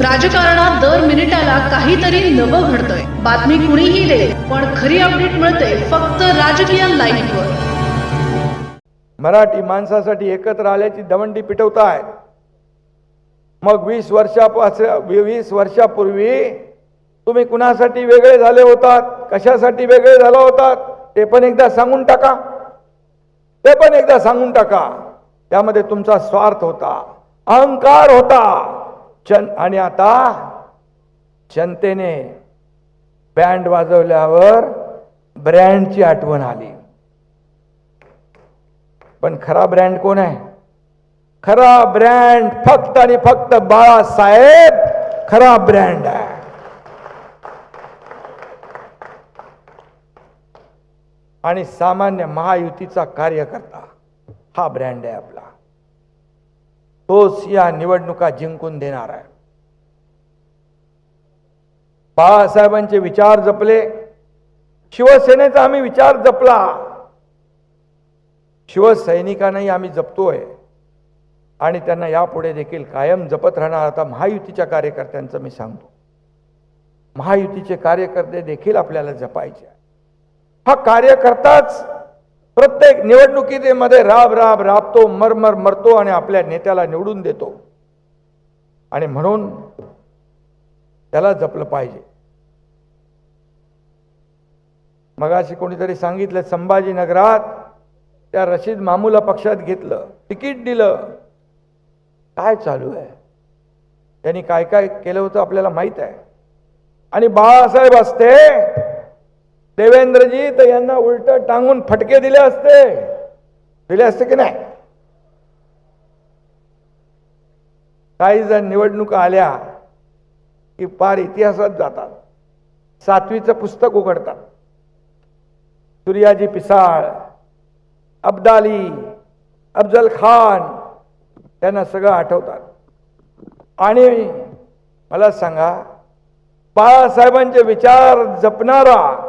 राजकारणात दर मिनिटाला काहीतरी नवं घडतंय. बातमी कुणीही दे पण खरी अपडेट मिळते फक्त राजकीय लाईव्हवर मराठी माणसासाठी एकत्र आल्याची दवंडी पिटवताय. मग वीस वर्षापास वीस वर्षापूर्वी तुम्ही कुणासाठी वेगळे झाले होतात? कशासाठी वेगळे झाला होतात ते पण एकदा सांगून टाका. ते पण एकदा सांगून टाका. त्यामध्ये तुमचा स्वार्थ होता. अहंकार होता. जन आणि आता जनतेने बँड वाजवल्यावर ब्रँडची आठवण आली. पण खरा ब्रँड कोण आहे? खरा ब्रँड फक्त आणि फक्त बाळासाहेब खरा ब्रँड आहे. आणि सामान्य महायुतीचा कार्यकर्ता हा ब्रँड आहे आपला. तोच या निवडणुका जिंकून देणार आहे. बाळासाहेबांचे विचार जपले शिवसेनेचा आम्ही विचार जपला. शिवसैनिकांनाही आम्ही जपतोय आणि त्यांना यापुढे देखील कायम जपत राहणार. आता महायुतीच्या कार्यकर्त्यांचं मी सांगतो. महायुतीचे कार्यकर्ते देखील आपल्याला जपायचे हा कार्यकर्ताच प्रत्येक निवडणुकीमध्ये राब राब राबतो मरमर मरतो आणि आपल्या नेत्याला निवडून देतो. आणि म्हणून त्याला जपलं पाहिजे. मगाशी कोणीतरी सांगितलं संभाजीनगरात त्या रशीद मामूला पक्षात घेतलं तिकीट दिलं. काय चालू आहे? त्यांनी काय काय केलं होतं आपल्याला माहीत आहे? आणि बाळासाहेब असते देवेंद्रजी तर यांना उलट टांगून फटके दिले असते. दिले असते की नाही? काही जण निवडणुका आल्या की पार इतिहासात जातात. सातवीचं पुस्तक उघडतात. सूर्याजी पिसाळ अब्दाली अफजल खान त्यांना सगळं आठवतात. आणि मला सांगा बाळासाहेबांचे विचार जपणारा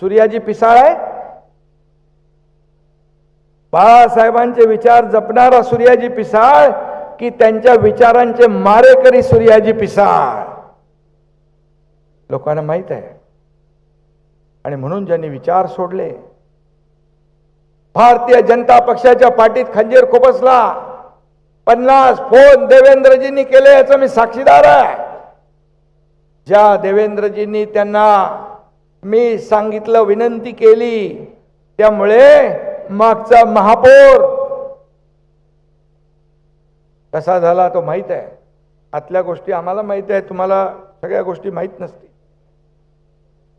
सूर्याजी पिसाळ आहे. बाळासाहेबांचे विचार जपणारा सूर्याजी पिसाळ की त्यांच्या विचारांचे मारेकरी सूर्याजी पिसाळ. लोकांना माहीत आहे. आणि म्हणून ज्यांनी विचार सोडले भारतीय जनता पक्षाच्या पाठीत खंजीर खुपसला. पन्नास फोन देवेंद्रजींनी केले याचं मी साक्षीदार आहे. ज्या देवेंद्रजींनी त्यांना मी सांगितलं विनंती केली. त्यामुळे मागचा महापौर कसा झाला तो माहीत आहे. आतल्या गोष्टी आम्हाला माहीत आहे तुम्हाला सगळ्या गोष्टी माहीत नसतील.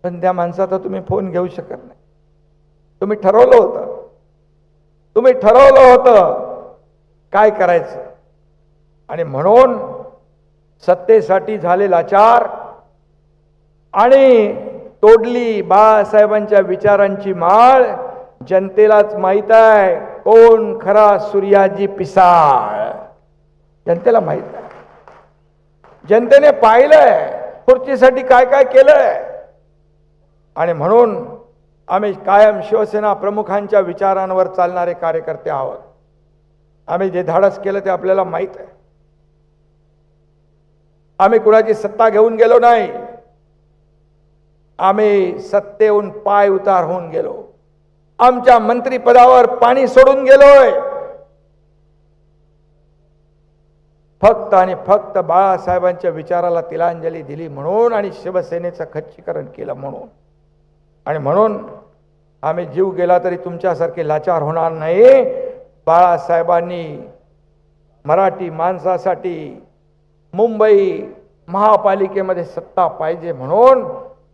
पण त्या माणसाचा तुम्ही फोन घेऊ शकत नाही. तुम्ही ठरवलं होतं. तुम्ही ठरवलं होतं काय करायचं. आणि म्हणून सत्तेसाठी झालेला चार आणि तोडली बाळासाहेबांच्या विचारांची माळ. जनतेलाच माहीत आहे कोण खरा सूर्याजी पिसाळ? जनतेला माहीत आहे. जनतेने पाहिलंय खुर्चीसाठी काय काय केलंय? आणि म्हणून आम्ही कायम शिवसेना प्रमुखांच्या विचारांवर चालणारे कार्यकर्ते आहोत. आम्ही जे धाडस केलं ते आपल्याला माहीत आहे. आम्ही कुणाची सत्ता घेऊन गेलो नाही. आम्ही सत्तेहून पाय उतार होऊन गेलो. आमच्या मंत्रीपदावर पाणी सोडून गेलोय. फक्त आणि फक्त बाळासाहेबांच्या विचाराला तिलांजली दिली म्हणून आणि शिवसेनेचं खच्चीकरण केलं म्हणून. आणि म्हणून आम्ही जीव गेला तरी तुमच्यासारखे लाचार होणार नाही. बाळासाहेबांनी मराठी माणसासाठी मुंबई महापालिकेमध्ये सत्ता पाहिजे म्हणून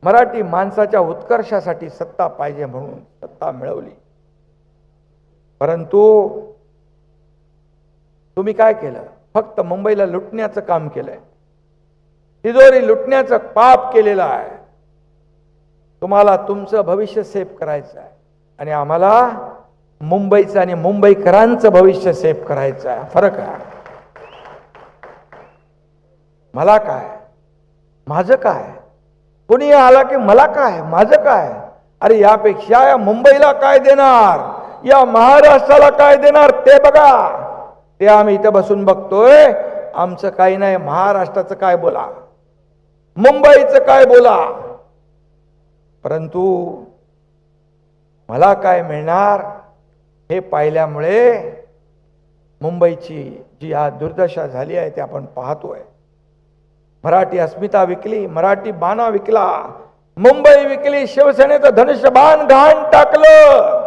मराठी माणसाच्या उत्कर्षासाठी सत्ता पाहिजे म्हणून सत्ता मिळवली. परंतु तुम्ही काय केलं? फक्त मुंबईला लुटण्याचं काम केलंय. तिजोरी लुटण्याचं पाप केलेलं आहे. तुम्हाला तुमचं भविष्य सेफ करायचं आहे. आणि आम्हाला मुंबईचं आणि मुंबईकरांचं भविष्य सेफ करायचं आहे. फरक आहे. मला काय? माझं काय? कोणी आला की मला काय माझं काय? अरे यापेक्षा या मुंबईला काय देणार? या महाराष्ट्राला काय देणार? ते बघा. ते आम्ही इथं बसून बघतोय. आमचं काही नाही महाराष्ट्राचं काय बोला? मुंबईचं काय बोला? परंतु मला काय मिळणार? हे पाहिल्यामुळे मुंबईची जी आज दुर्दशा झाली आहे ते आपण पाहतोय. मराठी अस्मिता विकली मराठी बाणा विकला मुंबई विकली शिवसेनेचं धनुष्यबाण घाण टाकलं.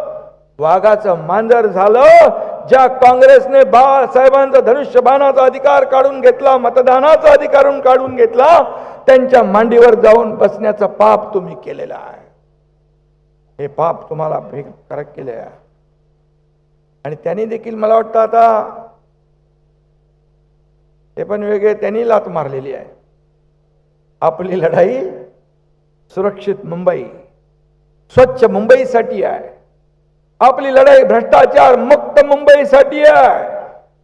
वाघाचं मांजर झालं ज्या काँग्रेसने बाळासाहेबांचा धनुष्यबाणाचा अधिकार काढून घेतला मतदानाचा अधिकार काढून घेतला त्यांच्या मांडीवर जाऊन बसण्याचं पाप तुम्ही केलेलं आहे. हे पाप तुम्हाला करक केले आहे आणि त्यांनी देखील मला वाटतं आता ते पण वेगळे त्यांनी लात मारलेली आहे. आपली लढाई सुरक्षित मुंबई स्वच्छ मुंबईसाठी आहे. आपली लढाई भ्रष्टाचार मुक्त मुंबईसाठी आहे.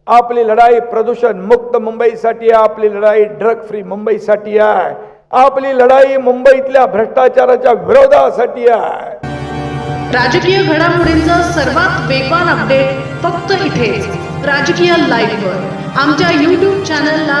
आपली लढाई प्रदूषण मुक्त मुंबईसाठी आहे. आपली लढाई ड्रग फ्री मुंबईसाठी आहे. आपली लढाई मुंबईतल्या भ्रष्टाचाराच्या विरोधासाठी आहे. राजकीय घडामोडींचा सर्वात वेगवान अपडेट फक्त इथे राजकीय लाईव्ह आमच्या यूट्यूब चॅनलला